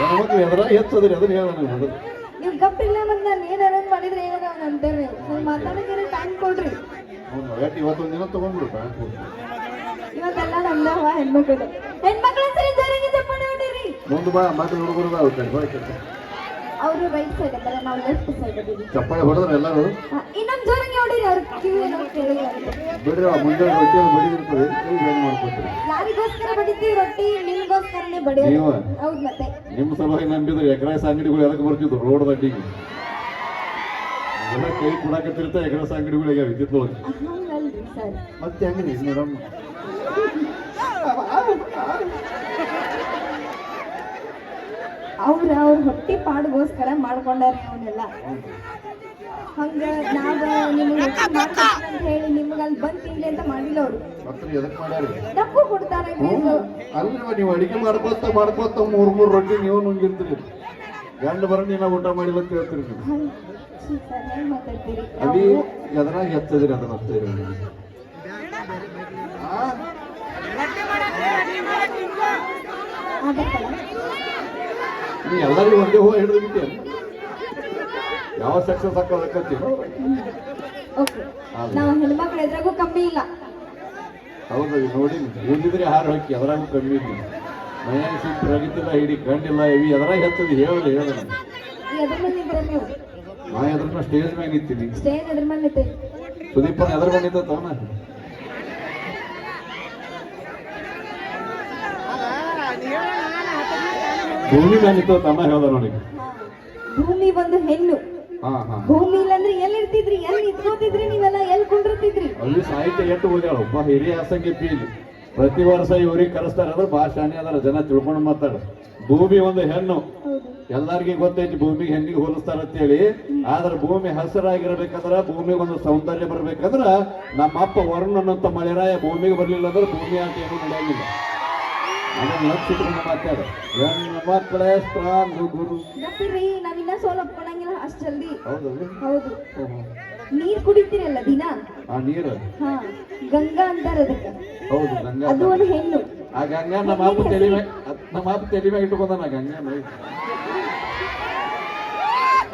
ನಮಗೆ ಎದರ ಹೆಚ್ಚದ್ರಿ ಅದನ್ನ ಹೇಳ ನನಗೆ ನೀವು ಗಪ್ಪಿಲ್ಲ ಮತ್ತೆ ನಾನು ಏನು ಅರೇಂಜ್ ಮಾಡಿದ್ರೆ ಅಂತೇಳಿ ನೀವು ಮಾತಾಡೋಕೆ ಟೈಮ್ ಕೊಡ್ರಿ. ಅವ್ನು ಒಟ್ಟು ಇವತ್ತೊಂದು ದಿನ ತಗೊಂಡ್ಬಿಡು ಬ್ಯಾಂಕ್ ಇವತ್ತೆಲ್ಲ ನಮ್ದವ ಹೆಣ್ಮಕ್ಳು. ಹೆಣ್ಮಕ್ಳ ಸರಿ ಜೋರಾಗಿ ಚಪ್ಪಾಳೆ ಹೊಡೀರಿ ಮುಂದೆ ಬಾ ಮತ್ತೆ ಹುಡುಗರು ಬಾ ಅವ್ರು ಕಡೆ. ಅವರು ರೈಟ್ ಸೈಡ್ ಇದ್ದಾರೆ ನಾವು ಲೆಫ್ಟ್ ಸೈಡ್ ಇದ್ದೀವಿ. ಚಪ್ಪಾಳೆ ಹೊಡೆದ್ರೆ ಎಲ್ಲರೂ? ಇನ್ನೊಂದು ಜೋರಾಗಿ ಹೊಡೀರಿ ಅವ್ರ ಕಿವಿ ಏನೋ ಬಿಡ್ರಿ ಆ ಮುಂದೆ ರೊಟ್ಟಿ ಬಡಿದಿರ್ತದೆ. ನೀವು ಏನು ಮಾಡ್ಕೊತೀರಿ? ಯಾರಿಗೋಸ್ಕರ ಬಡಿತೀವಿ ರೊಟ್ಟಿ ನಿಮಗೋಸ್ಕರನೇ ಬಡಿಯೋದು. ಹೌದು ಹೌದ್ ಮತ್ತೆ. ನಿಮ್ಮ ಸಲುವಾಗಿ ನಂಬಿದ್ರೆ ಎಕರೆ ಅಂಗಡಿಗಳು ಎದಕ್ಕೆ ಬರ್ತಿದ್ರು? ರೋಡ್ ದಡ್ಡಿಗೆ. ಎಲ್ಲ ಕೈ ಕುಡಾಕತ್ತಿರ್ತ ಎಕರೆಸ್ ಅಂಗಡಿಗಳಿಗೆ ವಿದ್ಯುತ್ ಸರ್. ಮತ್ತೆ ಹೆಂಗ್ರಿ ಮೇಡಮ್ ಅವ್ರ ಅವ್ರ ಹೊಟ್ಟಿ ಪಾಡ್ಗೋಸ್ಕರ ಮಾಡ್ಕೊಂಡಾರೆ ಅವನ್ನೆಲ್ಲ ಹಂಗ ನಾವ ನಿಮ್ಗೆ ಅಂತ ಹೇಳಿ ನಿಮ್ಗೆ ಅಲ್ಲಿ ಬಂದ್ ತಿನ್ಲಿ ಅಂತ ಮಾಡಿಲ್ಲ ಅವ್ರು. ತಪ್ಪು ಕೊಡ್ತಾರೆ ಅಲ್ರಿ ನೀವು ಅಡಿಗೆ ಮಾಡ್ಕೊತ ಮಾಡ್ಕೋತ ಮೂರ್ ಮೂರ್ ರೊಟ್ಟಿ ನೀವು ನುಂಗಿರ್ತೀರಿ. ಗಂಡ ಬರೋಣ ನಾವು ಊಟ ಮಾಡಿಲ್ಲ ಅಂತ ಹೇಳ್ತೀರಿ ಅಲ್ಲಿ ಎದರಾಗ ಹೆಚ್ಚದಿರಿ ಅದನ್ನ ಹತ್ತಿರಿ? ಆಗತ್ತಲ್ಲ ನೀ ಎಲ್ಲರಿಗೂ ಒಂದೇ ಹೂವ ಹಿಡಿದು ಬಿಟ್ಟೆ ಯಾವ ಸಕ್ಸಸ್ ಹಾಕೋದಕ್ಕಂತೀವಿ ಓಕೆ ನಾವು ಹೆಣ್ಮಕ್ಳು ಎದ್ರಾಗೂ ಕಮ್ಮಿ ಇಲ್ಲ. ಹೌದು ನೋಡಿ ಓದಿದ್ರೆ ಹಾರು ಹಾಕಿ ಎದ್ರಾಗೂ ಕಮ್ಮಿ ಇಲ್ಲ. ಮನ್ಯಾಗ ಸಿಟ್ಟು ರಗಿತಿಲ್ಲ ಹಿಡಿ ಕಂಡಿಲ್ಲ ಇವಿ ಎದ್ರಾಗ ಹೆಚ್ಚದಿ ಹೇಳಿ ಹೇಳ ಎದ್ರ ನೀವು? ನಾ ಎದ್ರ ಸ್ಟೇಜ್ ಮ್ಯಾಗ ನಿಂತೀನಿ. ಸ್ಟೇಜ್ ಎದ್ರ ಮೇಲೆ ನಿಂತೆ? ಸುದೀಪನ ಎದ್ರ ಬಂದಿದ್ದ ತವನ? ಭೂಮಿ ಬಂದಿತ್ತು ತಮ್ಮ ಹೇಳ್ದ ನೋಡಿ. ಭೂಮಿ ಒಂದು ಹೆಣ್ಣು. ಭೂಮಿ ಇಲ್ಲಂದ್ರೆ ಎಲ್ಲಿ ಇರ್ತಿದ್ರಿ ಎಲ್ಲಿ ನಿಂತ್ಕೋತಿದ್ರಿ ನೀವೆಲ್ಲ? ಎಲ್ಲಿ ಕುಂಡಿರ್ತಿದ್ರಿ? ಅಲ್ಲಿ ಸಾಹಿತ್ಯ ಎಷ್ಟು ಓದ್ಯಾಳ. ಒಬ್ಬ ಹಿರಿಯ ಅಸಂಖ್ಯ ಇಲ್ಲಿ. ಪ್ರತಿ ವರ್ಷ ಇವ್ರಿಗೆ ಕರೆಸ್ತಾರ. ಅಂದ್ರೆ ಭಾಳ ಅದರ ಅದಾರ ಜನ ತಿಳ್ಕೊಂಡು ಮಾತಾಡ ಭೂಮಿ ಒಂದು ಹೆಣ್ಣು. ಎಲ್ಲಾರ್ಗಿ ಗೊತ್ತೈತಿ ಭೂಮಿಗೆ ಹೆಣ್ಣಿಗೆ ಹೋಲಿಸ್ತಾರ ಅಂತೇಳಿ. ಆದ್ರೆ ಭೂಮಿ ಹಸಿರಾಗಿರ್ಬೇಕಂದ್ರ ಭೂಮಿಗೆ ಒಂದು ಸೌಂದರ್ಯ ಬರ್ಬೇಕಂದ್ರ ನಮ್ಮ ಅಪ್ಪ ವರುಣನಂತ ಮಳೆರಾಯ ಭೂಮಿಗೆ ಬರ್ಲಿಲ್ಲ ಅಂದ್ರೆ ಭೂಮಿ ಅಂತ ಏನು ನಡೆಯಂಗಿಲ್ಲ. ಗುರು. ಗಪ್ಪಿರಿ ನಾವಿನ್ನ ಸೋಲ್ ಒಪ್ಕೊಳಂಗಿಲ್ಲ ಅಷ್ಟ್ ಜಲ್ದಿ ಹೌದು. ನೀರ್ ಕುಡಿತೀರಲ್ಲ ದಿನ? ಆ ನೀರು ಹಾ ಗಂಗಾ ಅಂತಾರ ಅದಕ್ಕೆ. ಹೌದು ಗಂಗಾ ಅದು ಒಂದು ಹೆಣ್ಣು. ಆ ಗಂಗಾ ನಮ್ಮ ಅಪ್ಪ ತಲೆ ನಮ್ಮ ಅಪ್ಪ ತಲೆ ಮ್ಯಾಗ ಇಟ್ಕೊಂಡಾನ ಗಂಗಾ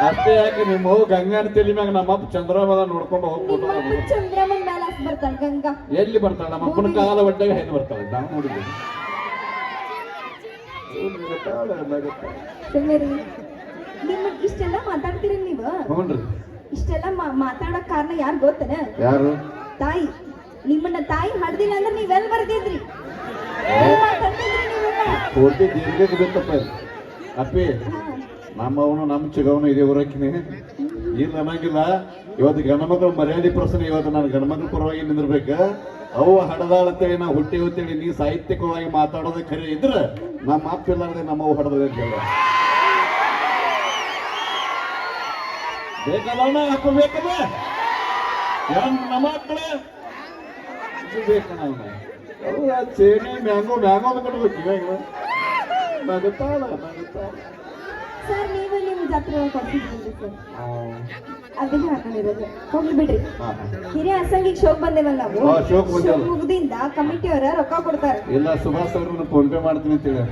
ಅಷ್ಟೇ ಯಾಕೆ ನಿಮ್ಮ ಹೋಗಿ ಗಂಗಾನ ತಲೆ ಮ್ಯಾಗ ನಮ್ಮ ಅಪ್ಪ ಚಂದ್ರಮದ ನೋಡ್ಕೊಂಡು ಹೋಗ್ಬಿಟ್ಟು ಚಂದ್ರಮನ್ ಮೇಲೆ ಹಾಕ್ ಬರ್ತಾಳ ಗಂಗಾ. ಎಲ್ಲಿ ಬರ್ತಾಳೆ? ನಮ್ಮ ಅಪ್ಪನ ಕಾಲ ಒಡ್ಡಾಗ ಹೆಣ್ಣು ಬರ್ತಾಳೆ? ನಾವು ನೋಡಿದ್ವಿ ಇಷ್ಟೆಲ್ಲ ಮಾತಾಡ್ತೀರಿ ನೀವು? ಹ್ಞೂನ್ರಿ. ಇಷ್ಟೆಲ್ಲ ಮಾ- ಮಾತಾಡಕ್ ಕಾರಣ ಯಾರು ಗೊತ್ತನ? ಯಾರು? ತಾಯಿ. ನಿಮ್ಮನ್ನ ತಾಯಿ ಹಡ್ದಿಲ್ಲ ಅಂದ್ರೆ ನೀವೆಲ್ ಬರ್ತಿದ್ರಿ ಎಲ್ ಮಾತಾಡ್ತಿದ್ರಿ ನೀವೆಲ್ಲ? ಪೂರ್ತಿ ದೀರ್ಘಕ್ಕೆ ಅಪ್ಪಿ ಹಾ. ನಮ್ಮವನು ನಮ್ಮ ಚಿಗವನು ಇದೇ ಊರಕ್ಕಿನಿ. ಇಲ್ಲ ಅನ್ನಂಗಿಲ್ಲ. ಇವತ್ತು ಗಂಡ್ಮಕ್ಳು ಮರ್ಯಾದೆ ಪ್ರಶ್ನೆ ಇವತ್ತು ನಾನು ಗಂಡ್ಮಕ್ಳ ಪರವಾಗಿ ನಿಂದಿರ್ಬೇಕ. ಅವು ಹಡದಾಳ ಅಂತೇಳಿ ನಾವು ಹುಟ್ಟಿ ಅಂತೇಳಿ ನೀ ಸಾಹಿತ್ಯಿಕವಾಗಿ ಮಾತಾಡೋದು ಖರೆ ಇದ್ರೆ ನಮ್ಮ ಅಪ್ಪ ನಮ್ಮ ನಮ್ಮವು ಹಡದ ಅಂತ ಹೇಳ. ಬೇಕಲ್ಲ ಹಾಕೋಬೇಕಲ್ಲ ನಮ್ಮ ಮಕ್ಕಳೇ ಅವು ಆ ಚೇಣಿ ಮ್ಯಾಂಗೋ ಮ್ಯಾಂಗೋ ಕಟ್ಬೇಕು ಇವಾಗ ನಗುತ್ತಾಳ ನಗುತ್ತಾಳ ಸರ್ ನೀವು ನಿಮ್ಮ ಜಾತ್ರೆ ಕೊಡ್ತಿದ್ರಿ ಸರ್. ಅದಕ್ಕೆ ಹಾಕೊಂಡಿರೋದು ಹೋಗ್ಲಿ ಬಿಡ್ರಿ. ಹಿರಿಯ ಅಸಂಗಿಗೆ ಶೋಕ್ ಬಂದೇವಲ್ಲ ನಾವು? ಶೋಕ್ ಮುಗ್ದಿಂದ ಕಮಿಟಿ ಅವರ ರೊಕ್ಕ ಕೊಡ್ತಾರೆ. ಇಲ್ಲ ಸುಭಾಷ್ ಅವ್ರನ್ನ ಫೋನ್ ಪೇ ಮಾಡ್ತೀನಿ ಅಂತೇಳಿ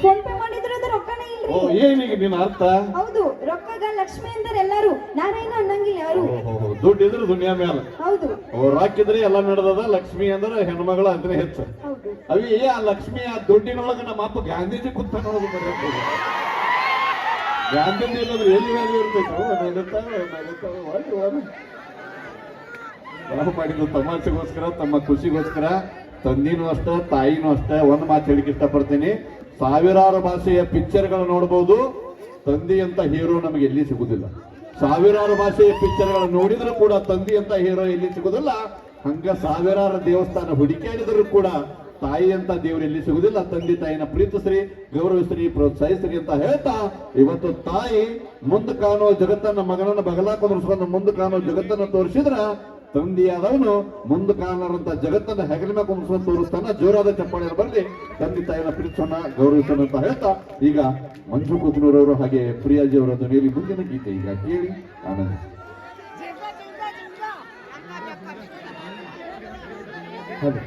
ಫೋನ್ ಪೇ ಮಾಡಿದ್ರು ಅದು ರೊಕ್ಕನೇ ಓ ಇಲ್ರಿ ಏನೀಗ ನಿನ್ನ ಅರ್ಥ? ಹೌದು ರೊಕ್ಕಗ ಲಕ್ಷ್ಮಿ ಅಂತಾರೆ ಎಲ್ಲಾರು ನಾರಾಯಣ ಅನ್ನಂಗಿಲ್ಲ ಯಾರು? ದುಡ್ಡು ಇದ್ರೆ ದುನಿಯಾ ಮೇಲೆ ಹೌದು. ಓ ಹಾಕಿದ್ರೆ ಎಲ್ಲ ನಡೆದದ ಲಕ್ಷ್ಮಿ ಅಂದ್ರೆ ಹೆಣ್ಮಗಳ ಅಂದ್ರೆ ಹೆಚ್ಚು. ಅವಿ ಆ ಲಕ್ಷ್ಮಿ ಆ ದುಡ್ಡಿನೊಳಗ ನಮ್ಮ ಅಪ್ಪ ಗಾಂಧೀಜಿ ಕುತ್ತ ನೋಡೋದು ಗಾಂಧೀಜಿ ಇಲ್ಲದ್ರೆ ಎಲ್ಲಿ ವ್ಯಾಲ್ಯೂ ಇರ್ಬೇಕು? ನಾವು ಮಾಡಿದ್ದು ತಮಾಷೆಗೋಸ್ಕರ, ತಮ್ಮ ಖುಷಿಗೋಸ್ಕರ, ತಂದಿನೂ ಅಷ್ಟೇ, ತಾಯಿನೂ ಅಷ್ಟೇ. ಒಂದು ಮಾತು ಹೇಳಿಕ್ಕೆ ಇಷ್ಟಪಡ್ತೀನಿ. ಸಾವಿರಾರು ಭಾಷೆಯ ಪಿಕ್ಚರ್ಗಳು ನೋಡಬಹುದು ತಂದಿ ಅಂತ ಹೀರೋ ನಮಗೆ ಎಲ್ಲಿ ಸಿಗುದಿಲ್ಲ. ಸಾವಿರಾರು ಭಾಷೆಯ ಪಿಕ್ಚರ್ಗಳು ನೋಡಿದ್ರು ಕೂಡ ತಂದಿ ಅಂತ ಹೀರೋ ಎಲ್ಲಿ ಸಿಗುದಿಲ್ಲ. ಹಂಗ ಸಾವಿರಾರು ದೇವಸ್ಥಾನ ಹುಡುಕಾಡಿದ್ರು ಕೂಡ ತಾಯಿ ಅಂತ ದೇವರಲ್ಲಿ ಸಿಗುದಿಲ್ಲ ತಂದೆ ತಾಯಿನ ಪ್ರೀತಿಸ್ರಿ ಗೌರವಿಸ್ರಿ ಪ್ರೋತ್ಸಾಹಿಸ್ರಿ ಅಂತ ಹೇಳ್ತಾ ಇವತ್ತು ತಾಯಿ ಮುಂದೆ ಕಾಣೋ ಜಗತ್ತನ್ನ ಮಗನನ್ನ ಬಗಲ ಕುಂದ್ರಿಸ್ಕೊಂಡು ಮುಂದೆ ಕಾಣೋ ಜಗತ್ತನ್ನ ತೋರಿಸಿದ್ರ ತಂದೆಯಾದವನು ಮುಂದೆ ಕಾಣರಂತ ಜಗತ್ತನ್ನ ಹೆಗಲ ಮೇಲೆ ಕುಂದ್ರಿಸ್ಕೊಂಡು ತೋರಿಸ್ತಾನ ಜೋರಾದ ಚಪ್ಪಾಳೆ ಬರಲಿ ತಂದೆ ತಾಯಿನ ಪ್ರೀತಿಸೋಣ ಗೌರವಿಸೋಣ ಅಂತ ಹೇಳ್ತಾ ಈಗ ಮಂಜು ಕುಕ್ನೂರವರು ಹಾಗೆ ಪ್ರಿಯಾಜಿ ಅವರ ಧ್ವನಿಯಲ್ಲಿ ಮುಂದಿನ ಗೀತೆ ಈಗ ಕೇಳಿ ಆನಂದ ಹೌದು.